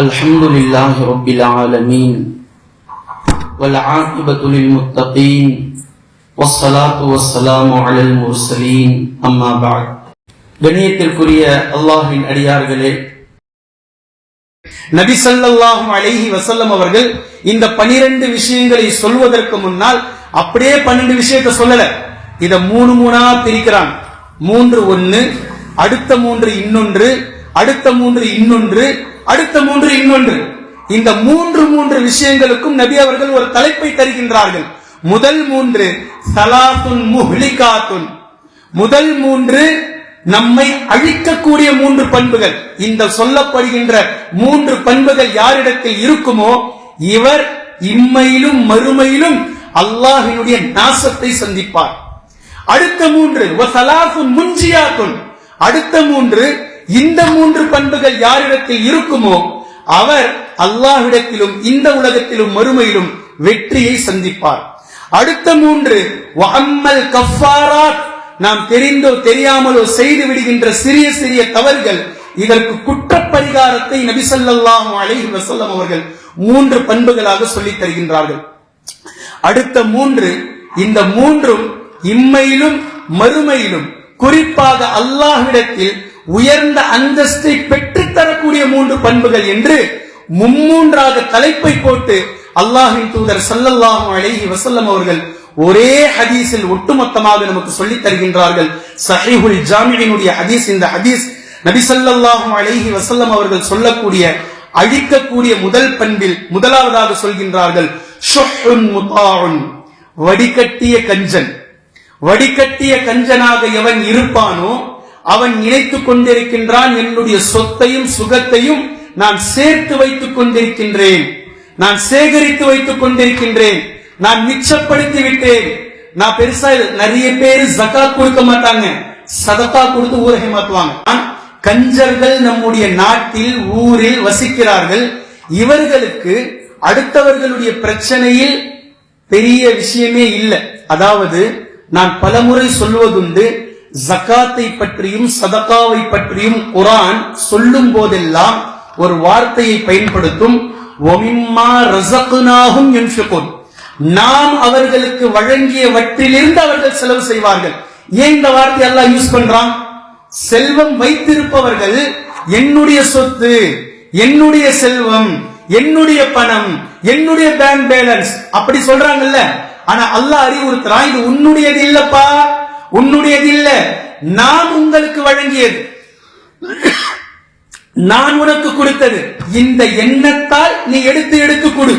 الحمد لله رب العالمين والعاقبة للمتقين والصلاة والسلام على المرسلين أما بعد கணியத்திற்குரிய அல்லாஹின் அடியார்களே நபி ஸல்லல்லாஹு அலைஹி வஸல்லம் அவர்கள் இந்த பனிரெண்டு விஷயங்களை சொல்வதற்கு முன்னால் அப்படியே பன்னெண்டு விஷயத்தை சொல்லல இத மூணு மூணா பிரிக்கிறான் மூன்று ஒன்னு அடுத்த மூன்று இன்னொன்று அடுத்த மூன்று இன்னொன்று அடுத்த மூன்று இன்னொன்று. இந்த மூன்று மூன்று விஷயங்களுக்கும் நபி அவர்கள் ஒரு தலைப்பை தருகின்றார்கள். முதல் மூன்று சலாசுன் முஹ்லிகாத்துன். முதல் மூன்று நம்மை அழிக்கக்கூடிய மூன்று பண்புகள். இந்த சொல்லப்படுகின்ற மூன்று பண்புகள் யாரிடத்தில் இருக்குமோ இவர் இம்மையிலும் மறுமையிலும் அல்லாஹினுடைய நாசத்தை சந்திப்பார். அடுத்த மூன்று வசலாசுன் முன்ஜியாத்துன் அடுத்த மூன்று இந்த மூன்று பண்புகள் யாரிடத்தில் இருக்குமோ அவர் அல்லாஹ்விடத்திலும் இந்த உலகத்திலும் மறுமையிலும் வெற்றியை சந்திப்பார். அடுத்த மூன்று வஅம்மல் கஃபாராத் நாம் தெரிந்தோ தெரியாமலோ செய்து விடுகின்ற சிறிய சிறிய தவறுகள் இதற்கு குற்றப்பரிகாரத்தை நபி ஸல்லல்லாஹு அலைஹி வசல்லம் அவர்கள் மூன்று பண்புகளாக சொல்லித் தருகின்றார்கள். அடுத்த மூன்று இந்த மூன்றும் இம்மையிலும் மறுமையிலும் குறிப்பாக அல்லாஹ்விடத்தில் உயர்ந்த அந்தஸ்தை பெற்றுத்தரக்கூடிய மூன்று பண்புகள் என்று மும்மூன்றாக தலைப்பை போட்டு அல்லாஹின் தூதர் சல்லல்லாஹு அலைஹி வசல்லம் அவர்கள் ஒரே ஹதீஸில் ஒட்டுமொத்தமாக நமக்கு சொல்லித் தருகின்றார்கள். சஹிஹுல் ஜாமியினுடைய ஹதீஸ் இந்த ஹதீஸ் நபி ஸல்லல்லாஹு அலைஹி வசல்லம் அவர்கள் சொல்லக்கூடிய அழிக்கக்கூடிய முதல் பண்பில் முதலாவதாக சொல்கின்றார்கள். ஷுஹ்உன் முதாஉன் வடிகட்டிய கஞ்சன். வடிகட்டிய கஞ்சனாக எவன் இருப்பானோ அவன் நினைத்துக் கொண்டிருக்கின்றான். என்னுடைய சொத்தையும் சுகத்தையும் நான் சேர்த்து வைத்துக் கொண்டிருக்கின்றேன். நான் சேகரித்து வைத்துக் கொண்டிருக்கின்றேன். நான் மிச்சப்படுத்தி விட்டேன். நான் பெருசா நிறைய பேர் ஜகாத் கொடுக்க மாட்டாங்க. சதக்கா கொடுத்து ஊரகை மாத்துவாங்க. கஞ்சர்கள் நம்முடைய நாட்டில் ஊரில் வசிக்கிறார்கள். இவர்களுக்கு அடுத்தவர்களுடைய பிரச்சனையில் பெரிய விஷயமே இல்லை. அதாவது நான் பலமுறை சொல்வதுண்டு ஜக்காத்தை பற்றியும் சதகாவை பற்றியும் குரான் சொல்லும் போதெல்லாம் ஒரு வார்த்தையை பயன்படுத்தும். நாம் அவர்களுக்கு வழங்கிய வற்றிலிருந்து அவர்கள் செலவு செய்வார்கள். ஏன் இந்த வார்த்தை எல்லாம் யூஸ் பண்றான்? செல்வம் வைத்திருப்பவர்கள் என்னுடைய சொத்து என்னுடைய செல்வம் என்னுடைய பணம் என்னுடைய பேங்க் பேலன்ஸ் அப்படி சொல்றாங்கல்ல. ஆனா அல்லாஹ் அறிவுறுத்துறான் இது உன்னுடையது இல்லப்பா. உன்னுடையது இல்ல. நான் உங்களுக்கு வழங்கியது. நான் உனக்கு கொடுத்தது. இந்த எண்ணத்தால் நீ எடுத்து எடுத்து கொடு.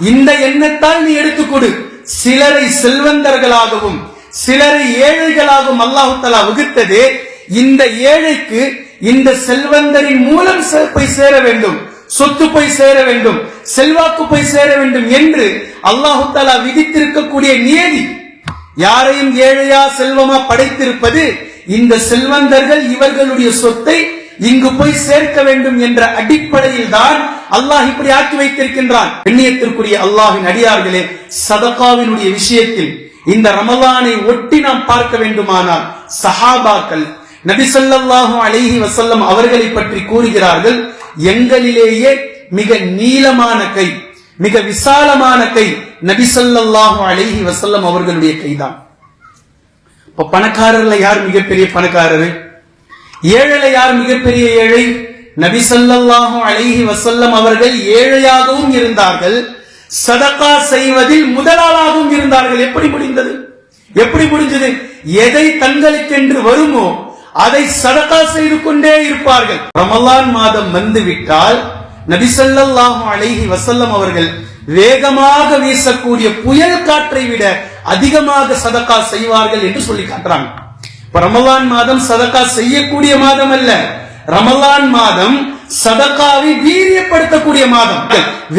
இந்த எண்ணத்தால் நீ எடுத்து கொடு. சிலரை செல்வந்தர்களாகவும் சிலரை ஏழைகளாகவும் அல்லாஹு தலா வகுத்தது இந்த ஏழைக்கு இந்த செல்வந்தரின் மூலம் போய் சேர வேண்டும் சொத்து போய் சேர வேண்டும் செல்வாக்கு போய் சேர வேண்டும் என்று அல்லாஹு தாலா விதித்திருக்கக்கூடிய நியதி யாரையும் ஏழையா செல்வமா படைத்திருப்பது இந்த செல்வந்தர்கள் இவர்களுடைய சொத்தை இங்கு போய் சேர்க்க வேண்டும் என்ற அடிப்படையில் தான் அல்லாஹ் இப்படி ஆக்கி வைத்திருக்கின்றான். பெண்ணியத்திற்குரிய அல்லாஹின் அடியார்களே சதகாவினுடைய விஷயத்தில் இந்த ரமலானை ஒட்டி நாம் பார்க்க வேண்டுமானால் சஹாபாக்கள் நபிசல்லாஹும் அலிஹி வசல்லம் அவர்களை பற்றி கூறுகிறார்கள் எங்களிலேயே மிக நீளமான கை மிக விசாலமான கை நபி ஸல்லல்லாஹு அலைஹி வசல்லம் அவர்களுடைய கைதான். இப்ப பணக்காரர்ல யார் மிகப்பெரிய பணக்காரர்? ஏழைல யார் மிகப்பெரிய ஏழை? நபி ஸல்லல்லாஹு அலைஹி வசல்லம் அவர்கள் ஏழையாகவும் இருந்தார்கள். சதக்கா செய்வதில் முதலாளாகவும் இருந்தார்கள். எப்படி முடிந்தது? எப்படி முடிஞ்சது? எதை தங்களுக்கென்று வருமோ அதை சதக்கா செய்து கொண்டே இருப்பார்கள். ரமலான் மாதம் வந்துவிட்டால் நபிசல்லாஹு அலைஹி வசல்லம் அவர்கள் வேகமாக வீசக்கூடிய புயல் காற்றை விட அதிகமாக சதகா செய்வார்கள் என்று சொல்லி காட்டுறாங்க. இப்ப ரமலான் மாதம் சதகா செய்யக்கூடிய மாதம் அல்ல. ரமலான் மாதம் சதக்காவை வீரியப்படுத்தக்கூடிய மாதம்.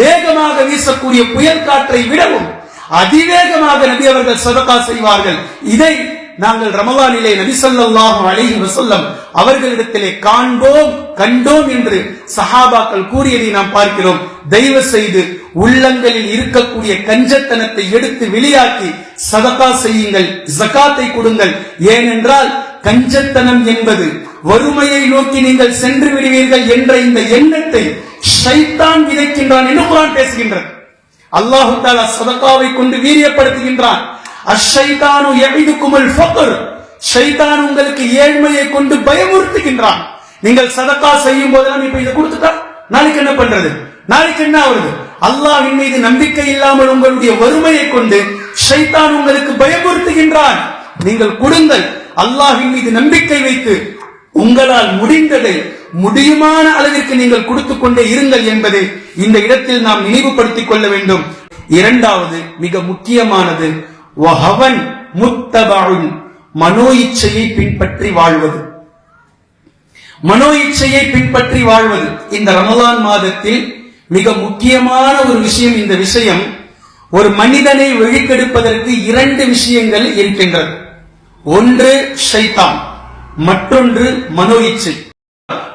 வேகமாக வீசக்கூடிய புயல் காற்றை விடவும் அதிவேகமாக நபி அவர்கள் சதகா செய்வார்கள். இதை நாங்கள் ரமலானிலே நபிசல்லாஹு ஸல்லல்லாஹு வசல்லம் அவர்களிடத்திலே காண்போம் கண்டோம் என்று சஹாபாக்கள் கூறியதை நாம் பார்க்கிறோம். தயவு செய்து உள்ளங்களில் இருக்கக்கூடிய கஞ்சத்தனத்தை எடுத்து வெளியாக்கி சதகா செய்யுங்கள் ஜகாத்தை கொடுங்கள். ஏனென்றால் கஞ்சத்தனம் என்பது வறுமையை நோக்கி நீங்கள் சென்று விடுவீர்கள் என்ற இந்த எண்ணத்தை ஷைத்தான் விதைக்கின்றான் என்று குரான் பேசுகின்றது. அல்லாஹு தாலா சதகாவை கொண்டு வீரியப்படுத்துகின்றான். அஷைத்தானு எவிதுக்குமல் ஃபக்ர். ஷைதான் உங்களுக்கு ஏழ்மையை கொண்டு பயமுறுத்துகின்றான். நீங்கள் சதக்கா செய்யும் போதெல்லாம் இப்ப இதை கொடுத்துட்டா நாளைக்கு என்ன பண்றது? நாளைக்கு என்ன ஆகுது அல்லாஹ்வின் மீது நம்பிக்கை இல்லாமல் உங்களுடைய வறுமையை கொண்டு ஷைதான் உங்களுக்கு பயமுறுத்துகின்றான். நீங்கள் கொடுங்கள் அல்லாஹின் மீது நம்பிக்கை வைத்து உங்களால் முடிந்ததை முடியுமான அளவிற்கு நீங்கள் கொடுத்துக் கொண்டே இருங்கள் என்பதை இந்த இடத்தில் நாம் நினைவுபடுத்திக் கொள்ள வேண்டும். இரண்டாவது மிக முக்கியமானது வஹவன் முத்தபஉன். மனோ இச்சையை பின்பற்றி வாழ்வது. மனோ இச்சையை பின்பற்றி வாழ்வது. இந்த ரமலான் மாதத்தில் மிக முக்கியமான ஒரு விஷயம் இந்த விஷயம் ஒரு மனிதனை வெளிக்கெடுப்பதற்கு இரண்டு விஷயங்கள் இருக்கின்றது. ஒன்று ஷைத்தான் மற்றொன்று மனோ இச்சை.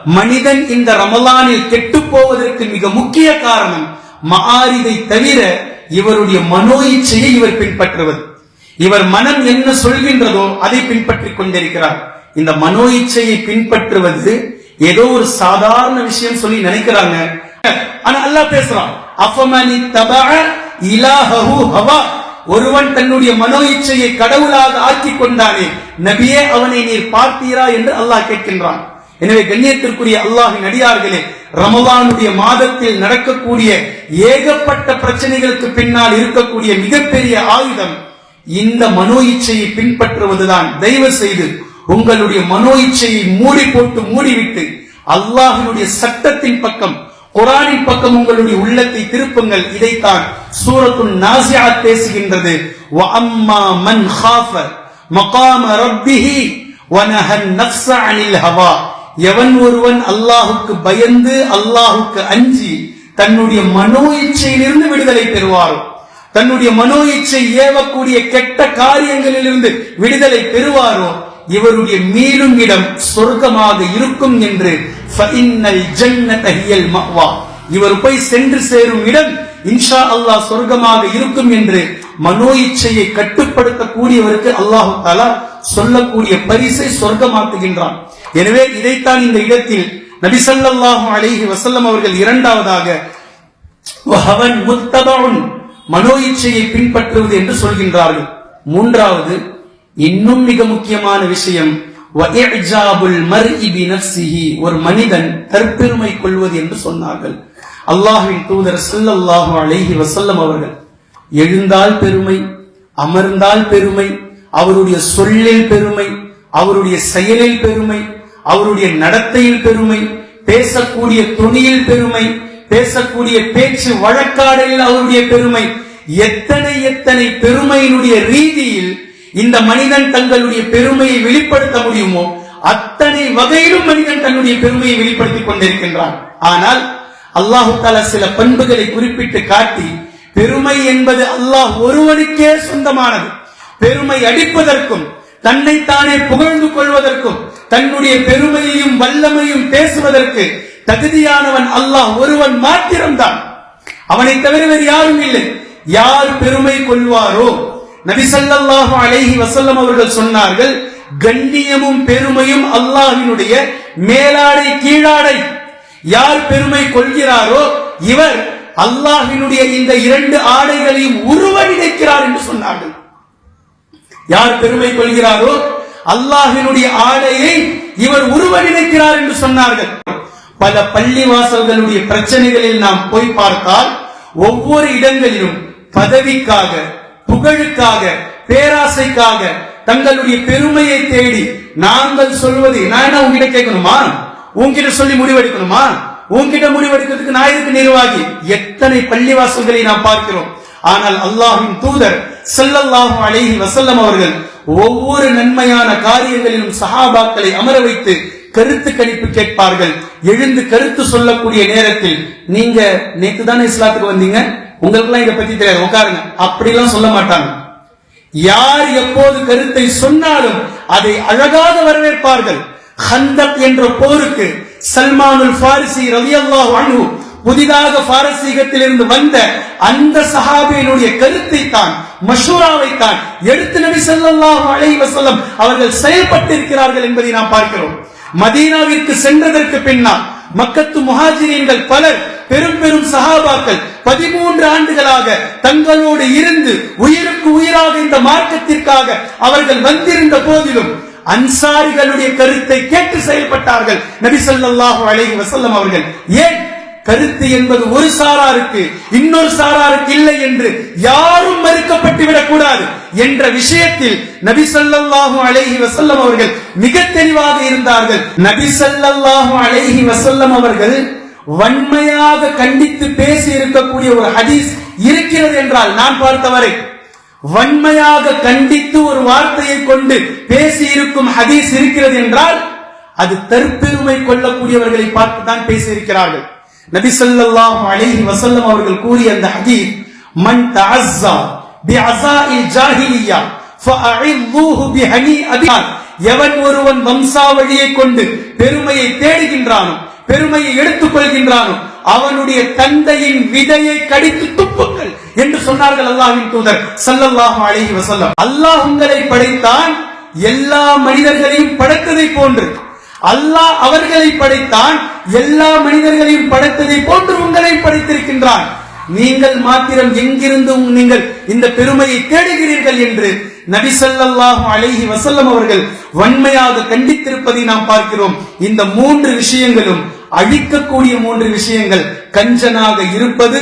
மனிதன் இந்த ரமலானில் கெட்டு போவதற்கு மிக முக்கிய காரணம் மாறிதை தவிர இவருடைய மனோ இச்சையை இவர் பின்பற்றுவது. இவர் மனம் என்ன சொல்கின்றதோ அதை பின்பற்றிக் கொண்டிருக்கிறார். இந்த மனோ இச்சையை பின்பற்றுவது ஏதோ ஒரு சாதாரண விஷயம் சொல்லி நினைக்கிறாங்க. ஆனா அல்லாஹ் பேசுறான் அஃபமனி தபா இலாஹு ஹவா. ஒருவன் தன்னுடைய மனோ இச்சையை கடவுளாக ஆக்கி கொண்டானே நபியே அவனை நீர் பார்த்தீரா என்று அல்லாஹ் கேட்கின்றான். எனவே கண்ணியத்திற்குரிய அல்லாஹின் அடியார்களே ரமதானுடைய மாதத்தில் நடக்கக்கூடிய ஏகப்பட்ட பிரச்சனைகளுக்கு பின்னால் இருக்கக்கூடிய மிகப்பெரிய ஆயுதம் இந்த மனோ இச்சையை பின்பற்றுவதுதான். தயவு செய்து உங்களுடைய மனோ இச்சையை மூடி போட்டு மூடிவிட்டு அல்லாஹினுடைய சட்டத்தின் பக்கம் குரானின் பக்கம் உங்களுடைய உள்ளத்தை திருப்புங்கள். இதைத்தான் சூரத்துன் நாசியா பேசுகின்றது. அம்மா மன் ஹாஃப மகாம ரப்பிஹி வனஹன் நஃப்ஸ அனில் ஹவா. எவன் ஒருவன் அல்லாஹுக்கு பயந்து அல்லாஹுக்கு அஞ்சி தன்னுடைய மனோ இச்சையிலிருந்து விடுதலை பெறுவாரோ? தன்னுடைய மனோ இச்சை ஏவக்கூடிய கெட்ட காரியங்களிலிருந்து விடுதலை பெறுவாரோ இவருடைய மீளும் இடம் சொர்க்கமாக இருக்கும் என்று இவர் போய் சென்று சேரும் இடம் இன்ஷா அல்லாஹ் சொர்க்கமாக இருக்கும் என்று மனோ இச்சையை கட்டுப்படுத்தக்கூடியவருக்கு அல்லாஹு தாலா சொல்லக்கூடிய பரிசை சொர்க்கமாக்குகின்றான். எனவே இதைத்தான் இந்த இடத்தில் நபிசல்லாஹு ஸல்லல்லாஹு வசல்லம் அவர்கள் இரண்டாவதாக அவன் மனோ இச்சையை பின்பற்றுவது என்று சொல்கின்றார்கள். மூன்றாவது இன்னும் மிக முக்கியமான விஷயம் ஒரு மனிதன் தற்பெருமை கொள்வது என்று சொன்னார்கள். அல்லாஹின் தூதர் சல்லாஹு அழகி வசல்லம் அவர்கள் எழுந்தால் பெருமை அமர்ந்தால் பெருமை அவருடைய சொல்லில் பெருமை அவருடைய செயலில் பெருமை அவருடைய நடத்தையில் பெருமை பேசக்கூடிய துணியில் பெருமை பேசக்கூடிய பேச்சு வழக்காடலில் அவருடைய பெருமை. எத்தனை எத்தனை பெருமையினுடைய ரீதியில் இந்த மனிதன் தங்களுடைய பெருமையை வெளிப்படுத்த முடியுமோ அத்தனை வகையிலும் மனிதன் தன்னுடைய பெருமையை வெளிப்படுத்திக் கொண்டிருக்கின்றான். ஆனால் அல்லாஹு தாலா சில பண்புகளை குறிப்பிட்டு காட்டி பெருமை என்பது அல்லாஹ் ஒருவனுக்கே சொந்தமானது. பெருமை அடிப்பதற்கும் தன்னைத்தானே புகழ்ந்து கொள்வதற்கும் தன்னுடைய பெருமையையும் வல்லமையும் பேசுவதற்கு தகுதியானவன் அல்லாஹ் ஒருவன் மாத்திரம்தான். அவனை தவிர வேறு யாரும் இல்லை. யார் பெருமை கொள்வாரோ? நபிசல்லாஹு ஸல்லல்லாஹு அலைஹி அவர்கள் சொன்னார்கள் கண்ணியமும் பெருமையும் அல்லாஹினுடைய மேலாடை கீழாடை. யார் பெருமை கொள்கிறாரோ இவர் அல்லாஹினுடைய இந்த இரண்டு ஆடைகளையும் உருவடிக்கிறார் என்று சொன்னார்கள். யார் பெருமை கொள்கிறாரோ அல்லாஹினுடைய ஆடையை இவர் உருவடிக்கிறார் என்று சொன்னார்கள். பல பள்ளிவாசல்களுடைய பிரச்சனைகளில் நாம் போய் பார்த்தால் ஒவ்வொரு இடங்களிலும் பதவிக்காக புகழுக்காக பேராசைக்காக தங்களுடைய பெருமையை தேடி நாங்கள் சொல்வது நான் என்ன உங்ககிட்ட கேட்கணுமா? உங்ககிட்ட சொல்லி முடிவெடுக்கணுமா? உங்ககிட்ட முடிவெடுக்கிறதுக்கு நான் இதுக்கு நிர்வாகி? எத்தனை பள்ளிவாசல்களை நாம் பார்க்கிறோம். ஆனால் அல்லாஹின் தூதர் செல்லல்லாஹும் அழகி வசல்லம் அவர்கள் ஒவ்வொரு நன்மையான காரியங்களிலும் சஹாபாக்களை அமர வைத்து கருத்து கணிப்பு கேட்பார்கள். எழுந்து கருத்து சொல்லக்கூடிய நேரத்தில் நீங்க நேற்று தானே இஸ்லாத்துக்கு வந்தீங்க? உங்களுக்கெல்லாம் இதை பத்தி தெரியாது. உட்காருங்க. அப்படிலாம் சொல்ல மாட்டாங்க. யார் எப்போது கருத்தை சொன்னாலும் அதை அழகாக வரவேற்பார்கள். ஹந்தக் என்ற போருக்கு சல்மானுல் ஃபாரிசி ரலியல்லாஹு வனு புதிதாக பாரசீகத்திலிருந்து வந்த அந்த சஹாபியினுடைய கருத்தை தான் மஷூராவை தான் எடுத்து நபி ஸல்லல்லாஹு அலை வசல்லம் அவர்கள் செயல்பட்டிருக்கிறார்கள் என்பதை நாம் பார்க்கிறோம். மதீனாவிற்கு சென்றதற்கு பின்னால் மக்கத்து முஹாஜிரீன்கள் பலர் பெரும் பெரும் சஹாபாக்கள் பதிமூன்று ஆண்டுகளாக தங்களோடு இருந்து உயிருக்கு உயிராக இந்த மார்க்கத்திற்காக அவர்கள் வந்திருந்த போதிலும் அன்சாரிகளுடைய கருத்தை கேட்டு செயல்பட்டார்கள். நபி சொல்லாஹு அலைஹி வசல்லம் அவர்கள் ஏன் கருத்து என்பது ஒரு சாராருக்கு இன்னொரு சாராருக்கு இல்லை என்று யாரும் மறுக்கப்பட்டு விடக்கூடாது என்ற விஷயத்தில் நபி சல்லாஹு அலைஹி வசல்லம் அவர்கள் மிக தெளிவாக இருந்தார்கள். நபி சல்லாஹு அலைஹி வசல்லம் அவர்கள் வன்மையாக கண்டித்து பேசி இருக்கக்கூடிய ஒரு ஹதீஸ் இருக்கிறது என்றால் நான் பார்த்தவரை வன்மையாக கண்டித்து ஒரு வார்த்தையை கொண்டு பேசி இருக்கும் ஹதீஸ் இருக்கிறது என்றால் அது தற்பெருமை கொள்ளக்கூடியவர்களை பார்த்து தான் பேசியிருக்கிறார்கள் நபி ஸல்லல்லாஹு அலைஹி வசல்லம் அவர்கள் கூறிய அந்த ஹதீஸ் மன் தஅஸ்ஸா பிஅஸாஇல் ஜாஹிலியா ஃபஅஇல்லூஹு பிஹனி அபியான் எவன் ஒருவன் வம்சாவழியை கொண்டு பெருமையை தேடுகின்றானோ பெருமையை எடுத்துக் கொள்கின்றானோ அவனுடைய தந்தையின் விதையை கடித்து துப்புங்கள் என்று சொன்னார்கள் அல்லாஹின் தூதர் சல்லல்லாஹு அலைஹி வசல்லம் அல்லாஹ் உங்களை படைத்தான் எல்லா மனிதர்களையும் படைத்ததை போன்று. அல்லாஹ் அவர்களை படைத்தான் எல்லா மனிதர்களையும் படைத்ததை போன்று உங்களை படைத்திருக்கின்றான். நீங்கள் மாத்திரம் எங்கிருந்து நீங்கள் இந்த பெருமையை தேடுகிறீர்கள் என்று நபி ஸல்லல்லாஹு அலைஹி வசல்லம் அவர்கள் வன்மையாக கண்டித்திருப்பதை நாம் பார்க்கிறோம். இந்த மூன்று விஷயங்களும் அழிக்கக்கூடிய மூன்று விஷயங்கள் கஞ்சனாக இருப்பது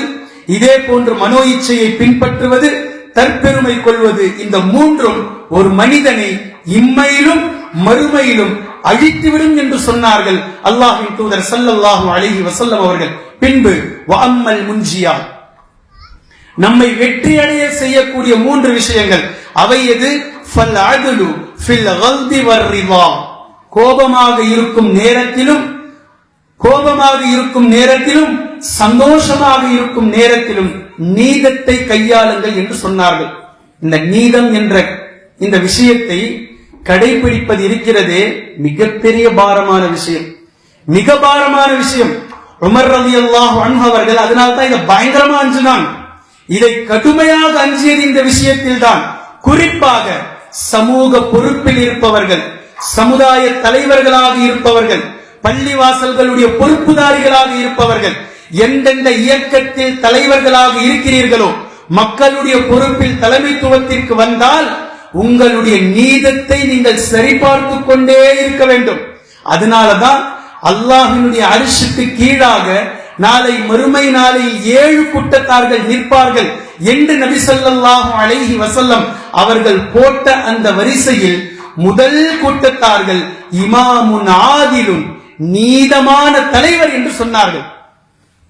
இதே போன்று மனோ இச்சையை பின்பற்றுவது தற்பெருமை கொள்வது இந்த மூன்றும் ஒரு மனிதனை இம்மையிலும் மறுமையிலும் அழித்துவிடும் என்று சொன்னார்கள் அல்லாஹின் தூதர் சல்லல்லாஹு அழகி வசல்லம் அவர்கள். பின்பு வாம்மல் முன்ஜியா நம்மை வெற்றி அடைய செய்யக்கூடிய மூன்று விஷயங்கள். அவை எது? ஃபில் கோபமாக இருக்கும் நேரத்திலும் கோபமாக இருக்கும் நேரத்திலும் சந்தோஷமாக இருக்கும் நேரத்திலும் நீதத்தை கையாளுங்கள் என்று சொன்னார்கள். இந்த நீதம் என்ற இந்த விஷயத்தை கடைபிடிப்பது இருக்கிறதே மிகப்பெரிய பாரமான விஷயம். மிக பாரமான விஷயம். உமர் ரவி அல்லாஹ் அவர்கள் அதனால தான் இதை பயங்கரமா அஞ்சினான். இதை கடுமையாக அஞ்சியது இந்த விஷயத்தில் தான் குறிப்பாக சமூக பொறுப்பில் இருப்பவர்கள் சமுதாய தலைவர்களாக இருப்பவர்கள் பள்ளிவாசல்களுடைய பொறுப்புதாரிகளாக இருப்பவர்கள் எந்தெந்த இயக்கத்தில் தலைவர்களாக இருக்கிறீர்களோ மக்களுடைய பொறுப்பில் தலைமைத்துவத்திற்கு வந்தால் உங்களுடைய நீதத்தை நீங்கள் சரிபார்த்து கொண்டே இருக்க வேண்டும். அதனாலதான் அல்லாஹினுடைய அரிசுக்கு கீழாக நாளை மறுமை நாளில் ஏழு கூட்டத்தார்கள் நிற்பார்கள் என்று நபி ஸல்லல்லாஹு அலைஹி வசல்லம் அவர்கள் போட்ட அந்த வரிசையில் முதல் கூட்டத்தார்கள் இமாமுன் ஆதிலும் நீதமான தலைவர் என்று சொன்னார்கள்.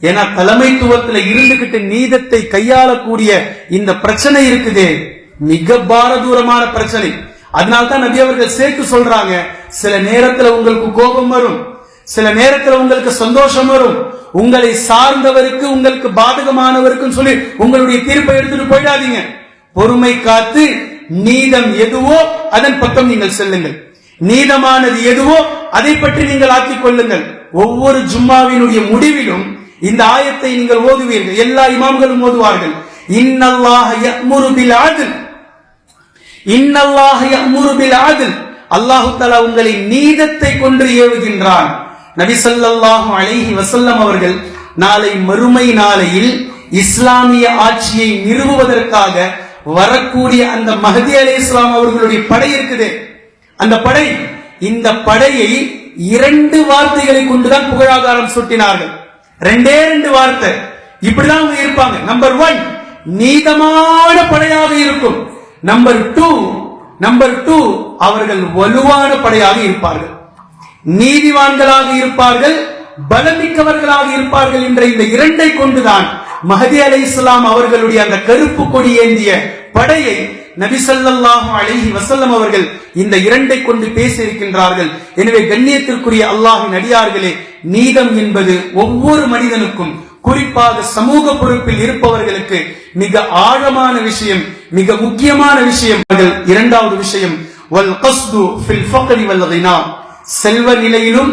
ஏன்னா தலைமைத்துவத்தில் இருந்துகிட்டு நீதத்தை கையாளக்கூடிய இந்த பிரச்சனை இருக்குதே. மிக பாரதூரமான பிரச்சனை. அதனால தான் நபி அவர்கள் சேர்த்து சொல்றாங்க சில நேரத்துல உங்களுக்கு கோபம் வரும் சில நேரத்துல உங்களுக்கு சந்தோஷம் வரும் உங்களை சார்ந்தவருக்கு உங்களுக்கு பாதகமானவருக்கும் சொல்லி உங்களுடைய தீர்ப்பை எடுத்துட்டு போயிடாதீங்க. பொறுமை காத்து நீதம் எதுவோ அதன் பக்கம் நீங்கள் செல்லுங்கள். நீதமானது எதுவோ அதை பற்றி நீங்கள் ஆக்கிக் கொள்ளுங்கள். ஒவ்வொரு ஜும்மாவினுடைய முடிவிலும் இந்த ஆயத்தை நீங்கள் ஓதுவீர்கள். எல்லா இமாம்களும் ஓதுவார்கள். இன்னல்லாக முருபில் பில் இன்னல்லாஹ யஅ்முரு பில் அத்ல் அல்லாஹ் தஆலா உங்களை நீதத்தை கொண்டு ஏவுகின்றான். நபி ஸல்லல்லாஹு அலைஹி வஸல்லம் அவர்கள் நாளை மறுமை நாளையில் இஸ்லாமிய ஆட்சியை நிறுவுவதற்காக வரக்கூடிய அந்த மஹதி அலி இஸ்லாம் அவர்களுடைய படை இருக்குதே. அந்த படை இந்த படையை இரண்டு வார்த்தைகளை கொண்டுதான் புகழாதாரம் சுட்டினார்கள். ரெண்டே ரெண்டு வார்த்தை. இப்படிதான் அவங்க இருப்பாங்க. நம்பர் ஒன் நீதமான படையாக இருக்கும். நம்பர் டூ நம்பர் டூ அவர்கள் வலுவான படையாக இருப்பார்கள். நீதிவான்களாக இருப்பார்கள் பலமிக்கவர்களாக இருப்பார்கள் என்ற இந்த இரண்டை கொண்டுதான் மஹதி அலை இஸ்லாம் அவர்களுடைய அந்த கருப்பு கொடி ஏந்திய படையை நபி அழகி வசல்லம் அவர்கள் இந்த இரண்டை கொண்டு பேசியிருக்கின்றார்கள். எனவே கண்ணியத்திற்குரிய அல்லாஹின் அடியார்களே நீதம் என்பது ஒவ்வொரு மனிதனுக்கும் குறிப்பாக சமூக பொறுப்பில் இருப்பவர்களுக்கு மிக ஆழமான விஷயம் மிக முக்கியமான விஷயம். இரண்டாவது விஷயம் ஃபில் செல்வ நிலையிலும்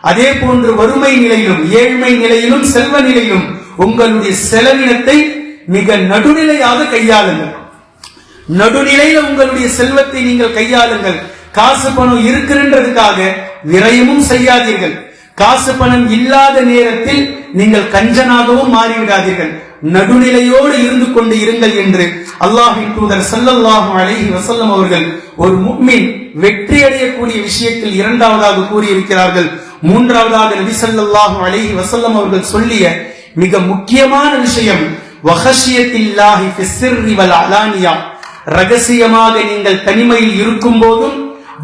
அதே போன்று வறுமை நிலையிலும் ஏழ்மை நிலையிலும் செல்வ நிலையிலும் உங்களுடைய செலவினத்தை மிக நடுநிலையாக கையாளுங்கள். நடுநிலையில உங்களுடைய செல்வத்தை நீங்கள் கையாளுங்கள். காசு பணம் இருக்கிறன்றதுக்காக விரயமும் செய்யாதீர்கள். காசு பணம் இல்லாத நேரத்தில் நீங்கள் கஞ்சனாகவும் மாறிவிடாதீர்கள். நடுநிலையோடு இருந்து கொண்டு இருங்கள் என்று அல்லாஹின் தூதர் சல்லல்லாஹு அலஹி வசல்லம் அவர்கள் ஒரு முஃமின் வெற்றி அடையக்கூடிய விஷயத்தில் இரண்டாவதாக கூறியிருக்கிறார்கள். மூன்றாவதாக நபி சல்லாஹு அலைஹி வசல்லம் அவர்கள் சொல்லிய மிக முக்கியமான விஷயம் அலானியா. ரகசியமாக நீங்கள் தனிமையில் இருக்கும் போதும்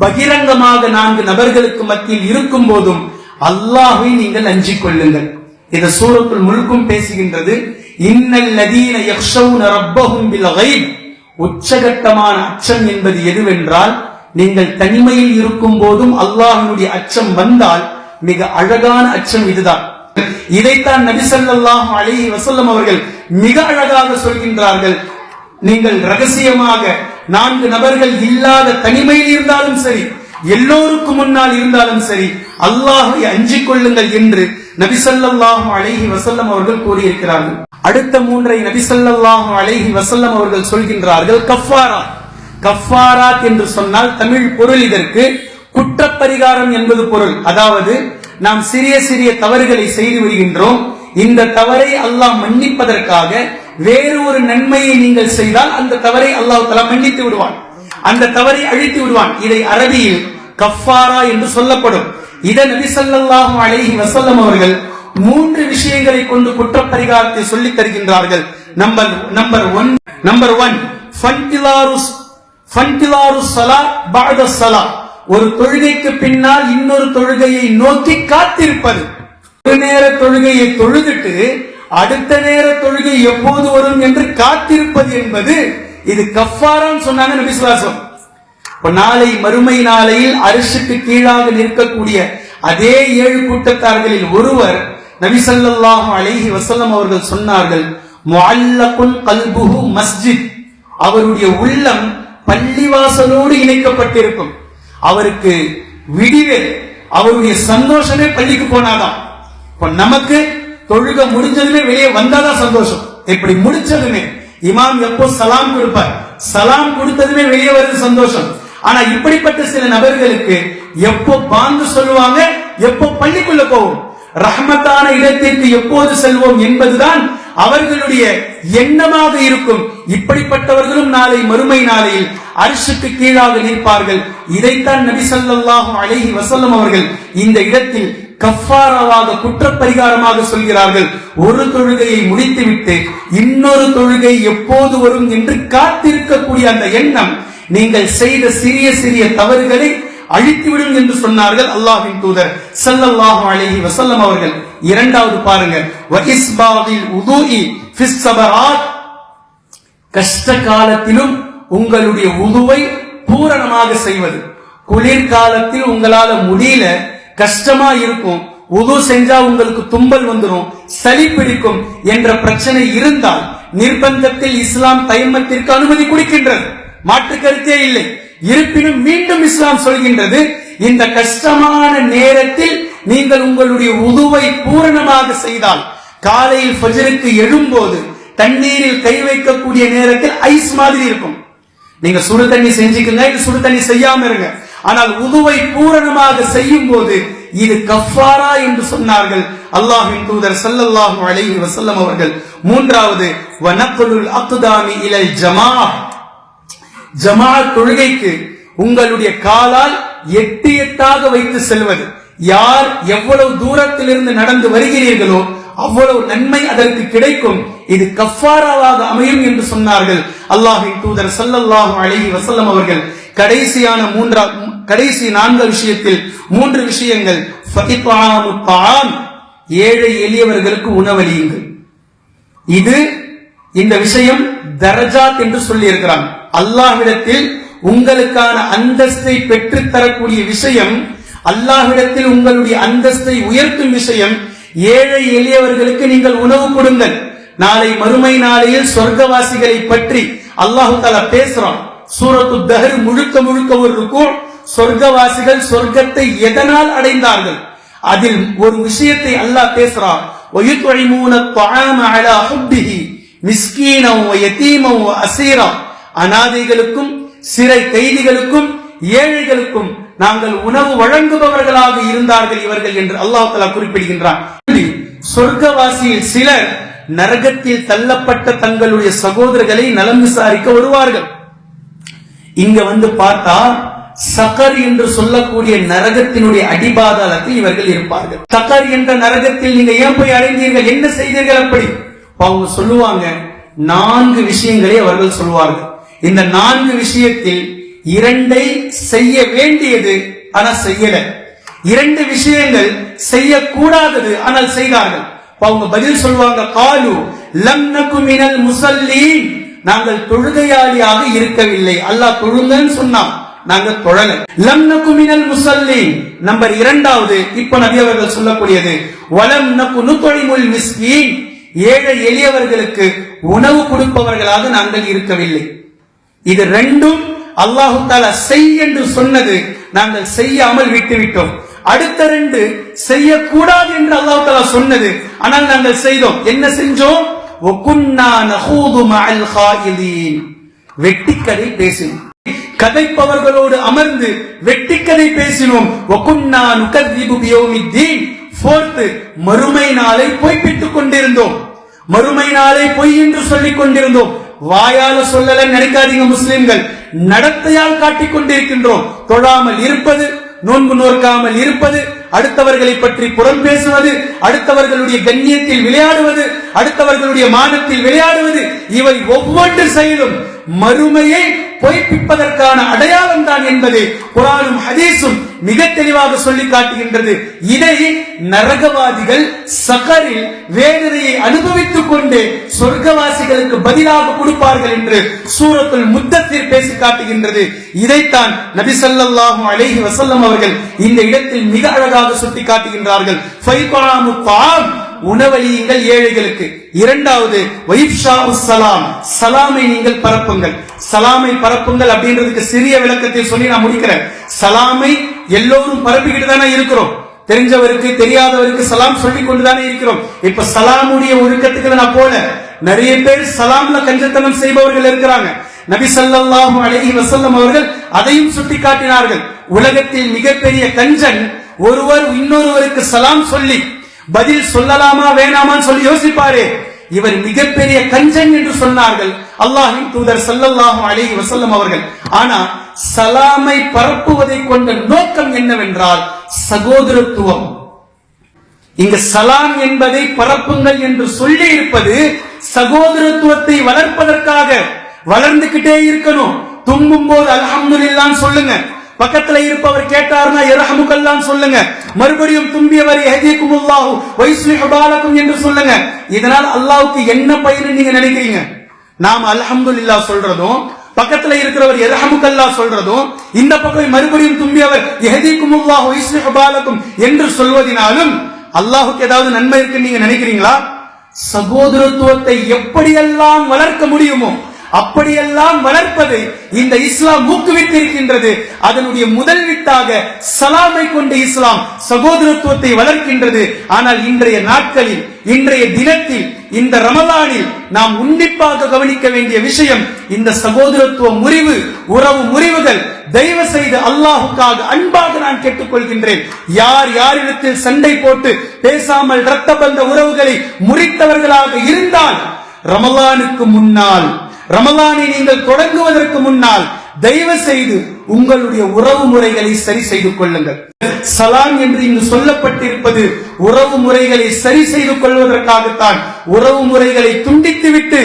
பகிரங்கமாக நான்கு நபர்களுக்கு மத்தியில் இருக்கும் போதும் அல்லாஹை நீங்கள் அஞ்சிக் கொள்ளுங்கள். இது சூரத்துள் முழுக்கும் பேசுகின்றது இன்னல் நதீன யக்ஷவுன ரப்பஹும் பில் கைப். உச்சகட்டமான அச்சம் என்பது எதுவென்றால் நீங்கள் தனிமையில் இருக்கும் போதும் அல்லாஹினுடைய அச்சம் வந்தால் மிக அழகான அச்சம் இதுதான். இதைத்தான் நபி ஸல்லல்லாஹு அலைஹி அவர்கள் மிக அழகாக சொல்கின்றார்கள். நீங்கள் ரகசியமாக நான்கு நபர்கள் இல்லாத தனிமையில் இருந்தாலும் சரி எல்லோருக்கும் முன்னால் இருந்தாலும் சரி அல்லாஹை அஞ்சிக் கொள்ளுங்கள் என்று நபிசல்லாஹு அலைஹி வசல்லம் அவர்கள் கூறியிருக்கிறார்கள். அடுத்த மூன்றை நபிசல்லாஹு அலைஹி வசல்லம் அவர்கள் சொல்கின்றார்கள் கஃபாரா. கஃபாராத் என்று சொன்னால் தமிழ் பொருள் இதற்கு. குற்றப்பரிகாரம் என்பது பொருள். அதாவது நாம் சிறிய சிறிய தவறுகளை செய்து வருகின்றோம். இந்த தவறை அல்லாஹ் மன்னிப்பதற்காக வேறு ஒரு நன்மையை நீங்கள் செய்தால் அந்த தவறை அல்லாஹ் தலா மன்னித்து விடுவான். அந்த தவறை அழித்து விடுவான். இதை அரபியில் கஃபாரா என்று சொல்லப்படும். இதை நபி அழகி வசல்லம் அவர்கள் மூன்று விஷயங்களை கொண்டு குற்றப்பரிகாரத்தை சொல்லித் தருகின்றார்கள். Number number one number one ஃபன்டிலாருஸ் ஃபன்டிலாருஸ் சலா பாத சலா ஒரு தொழுகைக்கு பின்னால் இன்னொரு தொழுகையை நோக்கி காத்திருப்பது. ஒரு நேர தொழுகையை தொழுதுட்டு அடுத்த நேர தொழுகை எப்போது வரும் என்று காத்திருப்பது என்பது இது கஃபாரான்னு சொன்னாங்க நபி சுவாசம் இப்ப நாளை மறுமை நாளையில் அரிசுக்கு கீழாக நிற்கக்கூடிய அதே ஏழு கூட்டத்தார்களில் ஒருவர் நபி அலைஹி வசல்லம் அவர்கள் சொன்னார்கள் கல்புஹு மஸ்ஜித். அவருடைய உள்ளம் பள்ளிவாசலோடு இணைக்கப்பட்டிருக்கும். அவருக்கு விடிவே அவருடைய சந்தோஷமே பள்ளிக்கு போனாதான். இப்ப நமக்கு தொழுக முடிஞ்சதுமே வெளியே வந்தாதான் சந்தோஷம். இப்படி முடிச்சதுமே இமாம் எப்போ சலாம் கொடுப்பார்? சலாம் கொடுத்ததுமே வெளியே வருது சந்தோஷம். ஆனா இப்படிப்பட்ட சில நபர்களுக்கு எப்போ பாந்து சொல்லுவாங்க எப்போ பள்ளிக்குள்ள போவோம்? ரஹ்மத்தான இடத்திற்கு எப்போது செல்வோம் என்பதுதான் அவர்களுடைய எண்ணமாக இருக்கும். இப்படிப்பட்டவர்களும் நாளை மறுமை நாளையில் அரிசுக்கு கீழாக நிற்பார்கள். இதைத்தான் நபி சொல்லாஹும் அழகி வசல்லம் அவர்கள் இந்த இடத்தில் கஃபாராவாக குற்றப்பரிகாரமாக சொல்கிறார்கள். ஒரு தொழுகையை முடித்துவிட்டு இன்னொரு தொழுகை எப்போது வரும் என்று காத்திருக்கக்கூடிய அந்த எண்ணம் நீங்கள் செய்த சிறிய சிறிய தவறுகளை அழித்துவிடும் என்று சொன்னார்கள் அல்லாஹின் தூதர் சல்லல்லாஹு அலைஹி வசல்லம் அவர்கள். இரண்டாவது பாருங்க வ உதுஇ கஷ்ட காலத்திலும் உங்களுடைய உதுவை பூரணமாக செய்வது. குளிர்காலத்தில் உங்களால முடியல கஷ்டமா இருக்கும். உது செஞ்சா உங்களுக்கு தும்பல் வந்துடும் சளி பிடிக்கும் என்ற பிரச்சனை இருந்தால் நிர்பந்தத்தில் இஸ்லாம் தைமத்திற்கு அனுமதி கொடுக்கின்றது. மாற்று கருத்தே இல்லை. இருப்பினும் மீண்டும் இஸ்லாம் சொல்கின்றது இந்த கஷ்டமான நேரத்தில் நீங்கள் உங்களுடைய உதுவை பூரணமாக செய்தால் காலையில் ஃபஜருக்கு எழும்போது தண்ணீரில் கை வைக்கக்கூடிய நேரத்தில் ஐஸ் மாதிரி இருக்கும். நீங்க சுடு தண்ணி செஞ்சுக்கங்க இது சுடு தண்ணி செய்யாம இருங்க. ஆனால் உதுவை பூரணமாக செய்யும் போது இது கஃபாரா என்று சொன்னார்கள். அல்லாஹின் தூதர் சல்லல்லாஹு அலைஹி வஸல்லம் அவர்கள். மூன்றாவது வனக்குலுல் அக்தாமி இலல் ஜமா ஜமா தொழுகைக்கு உங்களுடைய காலால் எட்டு எட்டாக வைத்து செல்வது. யார் எவ்வளவு தூரத்திலிருந்து நடந்து வருகிறீர்களோ அவ்வளவு நன்மை அதற்கு கிடைக்கும். இது கஃபாராவாக அமையும் என்று சொன்னார்கள். அல்லாஹின் தூதர் சல்லல்லாஹு அலைஹி வஸல்லம் அவர்கள். கடைசியான மூன்றா கடைசி நான்கு விஷயத்தில் மூன்று விஷயங்கள். ஏழை எளியவர்களுக்கு உணவளியுங்கள். இது இந்த விஷயம் தரஜாத் என்று சொல்லி இருக்கிறான் அல்லாஹ்விடத்தில் உங்களுக்கான அந்தஸ்தை பெற்றுத்தரக்கூடிய விஷயம் அல்லாஹ்விடத்தில் உங்களுடைய அந்தஸ்தை உயர்த்தும் விஷயம் ஏழை எளியவர்களுக்கு நீங்கள் உணவு கொடுங்கள். நாளை மறுமை நாளையில் சொர்க்கவாசிகளை பற்றி அல்லாஹு தாலா பேசுறான். சூரத்து தஹர் முழுக்க முழுக்க ஒரு இருக்கும் சொர்க்கவாசிகள் சொர்க்கத்தை எதனால் அடைந்தார்கள்? அதில் ஒரு விஷயத்தை அல்லாஹ் பேசுறான். அனாதைகளுக்கும் சிறை கைதிகளுக்கும் ஏழைகளுக்கும் நாங்கள் உணவு வழங்குபவர்களாக இருந்தார்கள் இவர்கள் என்று அல்லாஹ் குறிப்பிடுகின்றான். சொர்க்கவாசியில் சிலர் நரகத்தில் தள்ளப்பட்ட தங்களுடைய சகோதரர்களை நலம் விசாரிக்க வருவார்கள். இங்க வந்து பார்த்தா சகர் என்று சொல்லக்கூடிய நரகத்தினுடைய அடிபாதாளத்தில் இவர்கள் இருப்பார்கள். சகர் என்ற நரகத்தில் நீங்க ஏன் போய் அடைந்தீர்கள்? என்ன செய்தீர்கள் அப்படி? அவங்க சொல்லுவாங்க நான்கு விஷயங்களை அவர்கள் சொல்வார்கள் இந்த நான்கு விஷயத்தில் இரண்டை செய்ய வேண்டியது ஆனால் செய்யல. இரண்டு விஷயங்கள் செய்யக்கூடாதது ஆனால் செய்தார்கள். அவங்க பதில் சொல்வாங்க காலு லம் மினல் முசல்லீன். நாங்கள் தொழுகையாளியாக இருக்கவில்லை. அல்லாஹ் தொழுங்கன்னு சொன்னான். நாங்க தொழலை. லம் நகு மினல் நம்பர் இரண்டாவது இப்ப நபி அவர்கள் சொல்லக்கூடியது வலம் நகு நுதொழிமுல் மிஸ்கீன். ஏழை எளியவர்களுக்கு உணவு கொடுப்பவர்களாக நாங்கள் இருக்கவில்லை. இது ரெண்டும் அல்லாஹு தாலா செய் என்று சொன்னது நாங்கள் செய்யாமல் விட்டுவிட்டோம். அடுத்த ரெண்டு செய்யக்கூடாது என்று அல்லாஹு தாலா சொன்னது. ஆனால் நாங்கள் செய்தோம். என்ன செஞ்சோம்? ஒகுன்னா நஹூது மஅல் காயிலீன் வெட்டிக்கதை பேசினோம். கதைப்பவர்களோடு அமர்ந்து வெட்டிக்கதை பேசினோம். ஒகுன்னா நுகர்திபு தீன் ஃபோர்த்து மறுமை நாளை பொய்ப்பித்துக் கொண்டிருந்தோம். மறுமை நாளை பொய் என்று சொல்லிக் கொண்டிருந்தோம். வாயால சொல்லல நினைக்காதீங்க முஸ்லிம்கள். நடத்தையால் காட்டிக் கொண்டிருக்கின்றோம். தொழாமல் இருப்பது நோன்பு நோக்காமல் இருப்பது அடுத்தவர்களை பற்றி புறம் பேசுவது அடுத்தவர்களுடைய கண்ணியத்தில் விளையாடுவது அடுத்தவர்களுடைய மானத்தில் விளையாடுவது இவை ஒவ்வொன்று செயலும். மறுமையை பொய்ப்பிப்பதற்கான அடையாளம் தான் என்பதை குரானும் ஹதீஸும் மிக தெளிவாக சொல்லி காட்டுகின்றது. இதை நரகவாதிகள் சகரில் வேதனையை அனுபவித்துக் கொண்டு சொர்க்கவாசிகளுக்கு பதிலாக கொடுப்பார்கள் என்று சூரத்தில் முத்தத்தில் பேசி காட்டுகின்றது. இதைத்தான் நபி ஸல்லல்லாஹு அலைஹி வஸல்லம் அவர்கள் இந்த இடத்தில் மிக அழகாக சுட்டி காட்டுகின்றார்கள். உணவழியுங்கள் ஏழைகளுக்கு. இரண்டாவது சலாம். சலாமை நீங்கள் பரப்புங்கள். சலாமை பரப்புங்கள் அப்படின்றதுக்கு சிறிய விளக்கத்தை சொல்லி நான் முடிக்கிறேன். சலாமை எல்லோரும் பரப்பிக்கிட்டு தானே இருக்கிறோம். தெரிஞ்சவருக்கு தெரியாதவருக்கு சலாம் சொல்லி கொண்டுதானே இருக்கிறோம். இப்ப சலாமுடைய ஒழுக்கத்துக்கு நான் போல நிறைய பேர் சலாம்ல கஞ்சத்தனம் செய்பவர்கள் இருக்கிறாங்க. நபி சல்லாஹு அலைஹி வசல்லம் அவர்கள் அதையும் சுட்டி காட்டினார்கள் உலகத்தில் மிகப்பெரிய கஞ்சன் ஒருவர் இன்னொருவருக்கு சலாம் சொல்லி பதில் சொல்லலாமா வேணாமான்னு சொல்லி யோசிப்பாரு. இவர் மிகப்பெரிய கஞ்சன் என்று சொன்னார்கள். அல்லாஹின் தூதர் சல்லல்லாஹும் அலைஹி வசல்லம் அவர்கள். ஆனா சலாமை பரப்புவதை கொண்ட நோக்கம் என்னவென்றால் சகோதரத்துவம். இங்க சலாம் என்பதை பரப்புங்கள் என்று சொல்லி இருப்பது சகோதரத்துவத்தை வளர்ப்பதற்காக. வளர்ந்துகிட்டே இருக்கணும். தும்பும் போது அல்ஹம்துலில்லாஹ் சொல்லுங்க. பக்கத்துல இருப்பவர் கேட்டார்னா இரஹமுக்கல்லான்னு சொல்லுங்க. மறுபடியும் தும்பியவர் எஹதிக்குமுல்லாஹு வைஸ்லிஹு பாலக்கும் என்று சொல்லுங்க. இதனால் அல்லாஹ்வுக்கு என்ன பயன் நீங்க நினைக்கிறீங்க? நாம் அல்ஹம்துலில்லாஹ் சொல்றதும் பக்கத்துல இருக்கிறவர் எரஹமுக்கல்லா சொல்றதும் இந்த பக்கம் மறுபடியும் தும்பியவர் எஹதிக்குமுல்லாஹு வைஸ்லிஹு பாலக்கும் என்று சொல்வதினாலும் அல்லாஹுக்கு ஏதாவது நன்மை இருக்குன்னு நீங்க நினைக்கிறீங்களா? சகோதரத்துவத்தை எப்படியெல்லாம் வளர்க்க முடியுமோ அப்படியெல்லாம் வளர்ப்பதை இந்த இஸ்லாம் ஊக்குவித்திருக்கின்றது. அதனுடைய முதல் வித்தாக சலாமை கொண்ட இஸ்லாம் சகோதரத்துவத்தை வளர்க்கின்றது. ஆனால் இன்றைய நாட்களில் இன்றைய தினத்தில் இந்த ரமலானில் நாம் உன்னிப்பாக கவனிக்க வேண்டிய விஷயம் இந்த சகோதரத்துவ முறிவு உறவு முறிவுகள். தயவு செய்து அல்லாஹுக்காக அன்பாக நான் கேட்டுக்கொள்கின்றேன். யார் யாரிடத்தில் சண்டை போட்டு பேசாமல் ரத்த பந்த உறவுகளை முறித்தவர்களாக இருந்தால் ரமலானுக்கு முன்னால் ரமலானை நீங்கள் தொடங்குவதற்கு முன்னால் தயவு செய்து உங்களுடைய உறவு முறைகளை சரி செய்து கொள்ளுங்கள். சலாம் என்று இங்கு சொல்லப்பட்டிருப்பது உறவு முறைகளை சரி செய்து கொள்வதற்காகத்தான் உறவு முறைகளை துண்டித்துவிட்டு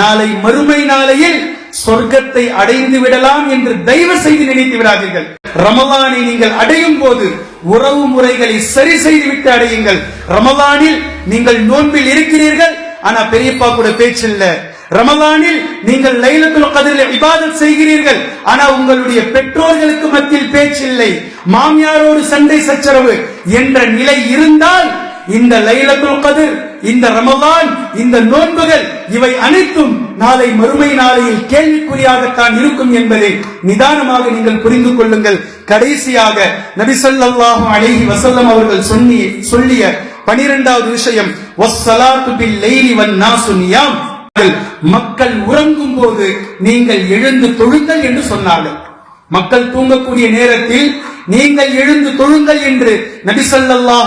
நாளை மறுமை நாளையில் சொர்க்கத்தை அடைந்து விடலாம் என்று தயவு செய்து நினைத்து விடாதீர்கள். ரமலானை நீங்கள் அடையும் போது உறவு முறைகளை சரி செய்து விட்டு அடையுங்கள். ரமலானில் நீங்கள் நோன்பில் இருக்கிறீர்கள் ஆனா பெரியப்பா கூட பேச்சு இல்லை ரமலானில் நீங்கள் லைலத்துல் கதிரில் இபாதத் செய்கிறீர்கள். ஆனா உங்களுடைய பெற்றோர்களுக்கு மத்தியில் பேச்சில்லை. மாமியாரோடு சண்டை சச்சரவு என்ற நிலை இருந்தால் இந்த லைலத்துல் கதிர் இந்த ரமலான் இந்த நோன்புகள் இவை அனைத்தும் நாளை மறுமை நாளையில் கேள்விக்குறியாகத்தான் இருக்கும் என்பதை நிதானமாக நீங்கள் புரிந்து கொள்ளுங்கள். கடைசியாக நபி அழகி வசல்லம் அவர்கள் சொல்லி சொல்லிய பனிரெண்டாவது விஷயம் வஸ்ஸலாத்து பில் லைலி வன் நாசுனியாம் மக்கள் உறங்கும் போது நீங்கள் எழுந்து தொழுங்கள் என்று சொன்னார்கள். மக்கள் தூங்கக்கூடிய நேரத்தில் நீங்கள் எழுந்து தொழுங்கள் என்று நபி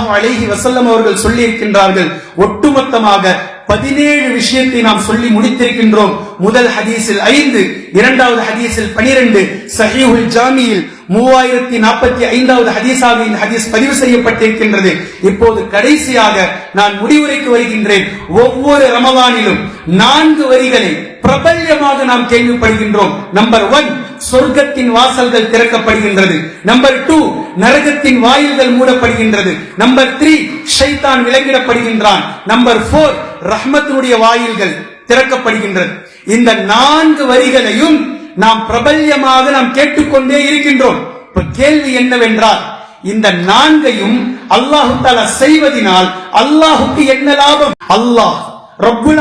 அழகி வசல்லம் அவர்கள் சொல்லி இருக்கின்றார்கள் ஒட்டுமொத்தமாக பதினேழு விஷயத்தை நாம் சொல்லி முடித்திருக்கின்றோம். முதல் ஹதீஸில் ஐந்து இரண்டாவது ஹதீஸில் பனிரெண்டு சஹீஹுல் ஜாமியில் மூவாயிரத்தி நாற்பத்தி ஐந்தாவது ஹதீஸாக இந்த ஹதீஸ் பதிவு செய்யப்பட்டிருக்கின்றது. இப்போது கடைசியாக நான் முடிவுரைக்கு வருகின்றேன். ஒவ்வொரு ரமவானிலும் நான்கு வரிகளை பிரபல்யமாக நாம் கேள்விப்படுகின்றோம். நம்பர் ஒன் சொர்க்கத்தின் வாசல்கள் திறக்கப்படுகின்றது. நம்பர் டூ நரகத்தின் வாயில்கள் மூடப்படுகின்றது. நம்பர் த்ரீ ஷைத்தான் விலங்கிடப்படுகின்றான் நம்பர் போர் ரஹ்மத்தினுடைய வாயில்கள் திறக்கப்படுகின்றது. இந்த நான்கு வரிகளையும் நாம் பிரபல்யமாக நாம் கேட்டுக்கொண்டே இருக்கின்றோம். இப்ப கேள்வி என்னவென்றால் இந்த நான்கையும் அல்லாஹு தாலா செய்வதனால் அல்லாஹுக்கு என்ன லாபம்? அல்லாஹ் ரப்புல்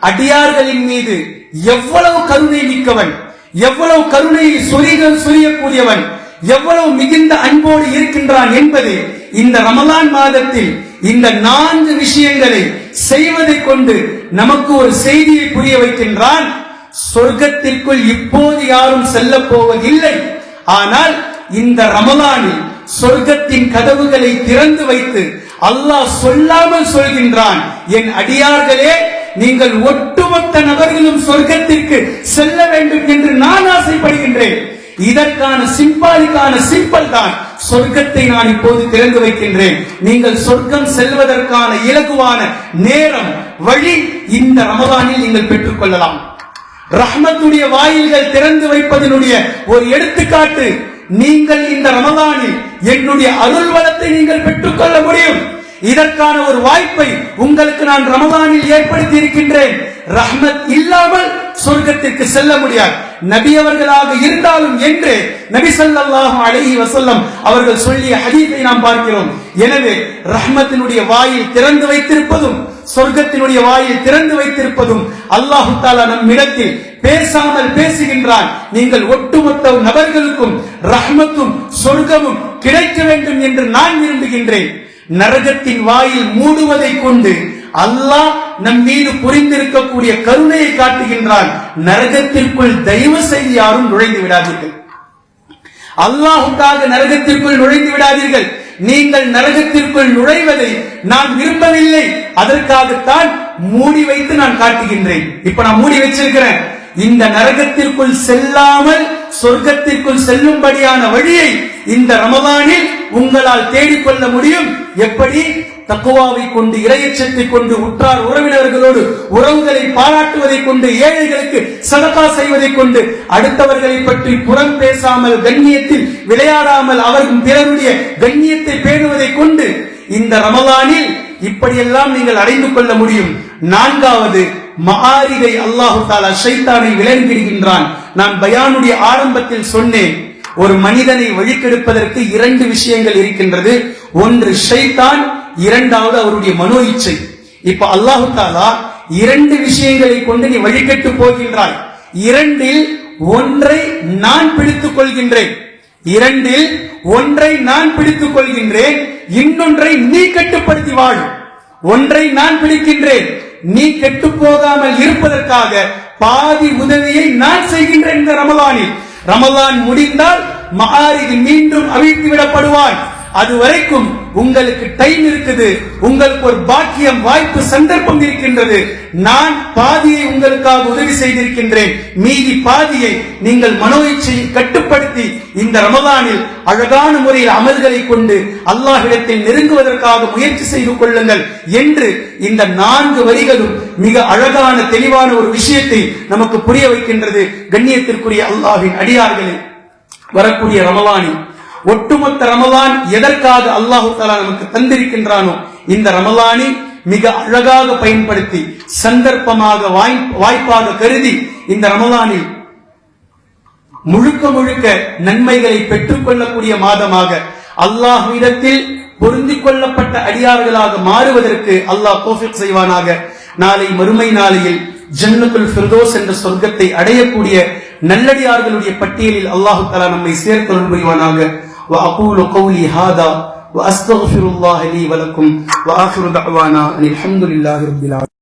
அடியார்களின் மீது எவ்வளவு கருணை மிக்கவன் எவ்வளவு கருணையை சொரிய சொரியக்கூடியவன் எவ்வளவு மிகுந்த அன்போடு இருக்கின்றான் என்பது இந்த ரமலான் மாதத்தில் இந்த நான்கு விஷயங்களை செய்வதை கொண்டு நமக்கு ஒரு செய்தியை புரிய வைக்கின்றான் சொர்க்கத்திற்குள் இப்போது யாரும் செல்ல போவதில்லை. ஆனால் இந்த ரமலானில் சொர்க்கத்தின் கதவுகளை திறந்து வைத்து அல்லாஹ் சொல்லாமல் சொல்கின்றான் என் அடியார்களே நீங்கள் ஒட்டுமொத்த நபர்களும் சொர்க்கத்திற்கு செல்ல வேண்டும் என்று நான் ஆசைப்படுகின்றேன். இதற்கான சிம்பாலிக்கான சிம்பல் தான் சொர்க்கத்தை நான் இப்போது திறந்து வைக்கின்றேன். நீங்கள் சொர்க்கம் செல்வதற்கான இலகுவான நேரம் வழி இந்த ரமதானில் நீங்கள் பெற்றுக்கொள்ளலாம் ரஹ்மத்துடைய வாயில்கள் திறந்து வைப்பதனுடைய ஒரு எடுத்துக்காட்டு நீங்கள் இந்த ரமதானில் என்னுடைய அருள் வளத்தை நீங்கள் பெற்றுக்கொள்ள முடியும். இதற்கான ஒரு வாய்ப்பை உங்களுக்கு நான் ரமதானில் ஏற்படுத்தி இருக்கின்றேன் ரஹ்மத் இல்லாமல் சொர்க்கத்திற்கு செல்ல முடியாது. நபி அவர்களாக இருந்தாலும் என்று நபி ஸல்லல்லாஹு அலைஹி வசல்லம் அவர்கள் சொல்லிய ஹதீஸை நாம் பார்க்கிறோம். எனவே ரஹ்மத்தினுடைய வாயில் திறந்து வைத்திருப்பதும் சொர்க்கத்தினுடைய வாயில் திறந்து வைத்திருப்பதும் அல்லாஹு தாலா நம்மிடத்தில் பேசாமல் பேசுகின்றான். நீங்கள் ஒட்டுமொத்த நபர்களுக்கும் ரஹ்மத்தும் சொர்க்கமும் கிடைக்க வேண்டும் என்று நான் விரும்புகின்றேன். நரகத்தின் வாயில் மூடுவதை கொண்டு அல்லாஹ் நம் மீது புரிந்திருக்கக்கூடிய கருணையை காட்டுகின்றான். நரகத்திற்குள் தயவு செய்து யாரும் நுழைந்து விடாதீர்கள். அல்லாஹுக்காக நரகத்திற்குள் நுழைந்து விடாதீர்கள். நீங்கள் நரகத்திற்குள் நுழைவதை நான் விரும்பவில்லை. அதற்காகத்தான் மூடி வைத்து நான் காட்டுகின்றேன். இப்ப நான் மூடி வச்சிருக்கிறேன். இந்த நரகத்திற்குள் செல்லாமல் சொர்க்கத்திற்குள் செல்லும்படியான வழியை இந்த ரமதானில் உங்களால் தேடிக்கொள்ள முடியும். எப்படி? தக்குவாவை கொண்டு இரையச்சத்தை கொண்டு உற்றார் உறவினர்களோடு உறவுகளை பாராட்டுவதை கொண்டு ஏழைகளுக்கு சதகா செய்வதை கொண்டு அடுத்தவர்களை பற்றி புறம் பேசாமல் கண்ணியத்தில் விளையாடாமல் அவர்கள் பிறருடைய கண்ணியத்தை பேணுவதை கொண்டு இந்த ரமலானில் இப்படியெல்லாம் நீங்கள் அடைந்து கொள்ள முடியும். நான்காவது மகாரிகை அல்லாஹு தாலா சைத்தானை விளங்கிடுகின்றான் நான் பயானுடைய ஆரம்பத்தில் சொன்னேன். ஒரு மனிதனை வழிக்கெடுப்பதற்கு இரண்டு விஷயங்கள் இருக்கின்றது. ஒன்று ஷைத்தான் இரண்டாவது அவருடைய மனோ இச்சை. இப்ப அல்லாஹு தாலா இரண்டு விஷயங்களை கொண்டு நீ வழிகட்டு போகின்றாய். இரண்டில் ஒன்றை நான் பிடித்துக் கொள்கின்றேன். இரண்டில் ஒன்றை நான் பிடித்துக் கொள்கின்றேன். இன்னொன்றை நீ கட்டுப்படுத்தி வாழ். ஒன்றை நான் பிடிக்கின்றேன். நீ கெட்டு போகாமல் இருப்பதற்காக பாதி உதவியை நான் செய்கின்றேன் இந்த ரமலானில். ரமலான் முடிந்தால் மகாரிதி மீண்டும் அவிழ்த்து விடப்படுவான். அது வரைக்கும் உங்களுக்கு டைம் இருக்குது உங்களுக்கு ஒரு பாக்கியம் வாய்ப்பு சந்தர்ப்பம் இருக்கின்றது. நான் பாதியை உங்களுக்காக உதவி செய்திருக்கின்றேன். மீதி பாதியை நீங்கள் மனோ இச்சையை கட்டுப்படுத்தி இந்த ரமதானில் அழகான முறையில் அமல்களை கொண்டு அல்லாஹ்விடத்தில் நெருங்குவதற்காக முயற்சி செய்து கொள்ளுங்கள் என்று இந்த நான்கு வரிகளும் மிக அழகான தெளிவான ஒரு விஷயத்தை நமக்கு புரிய வைக்கின்றது. கண்ணியத்திற்குரிய அல்லாஹ்வின் அடியார்களே வரக்கூடிய ரமலானில் ஒட்டுமொத்த ரமலான் எதற்காக அல்லாஹு தலா நமக்கு தந்திருக்கின்றானோ இந்த ரமலானை மிக அழகாக பயன்படுத்தி சந்தர்ப்பமாக வாய்- வாய்ப்பாக கருதி இந்த ரமலானில் முழுக்க முழுக்க நன்மைகளை பெற்றுக் கொள்ளக்கூடிய மாதமாக அல்லாஹ்விடத்தில் பொருந்திக் கொள்ளப்பட்ட அடியார்களாக மாறுவதற்கு அல்லாஹ் தோஃபிக் செய்வானாக. நாளை மறுமை நாளையில் ஜன்னத்துல் ஃபிர்தோஸ் என்ற சொர்க்கத்தை அடையக்கூடிய நல்லடியார்களுடைய பட்டியலில் அல்லாஹு தலா நம்மை சேர்த்தருள் புரிவானாக. وأقول قولي هذا وأستغفر الله لي ولكم وآخر دعوانا أن الحمد لله رب العالمين.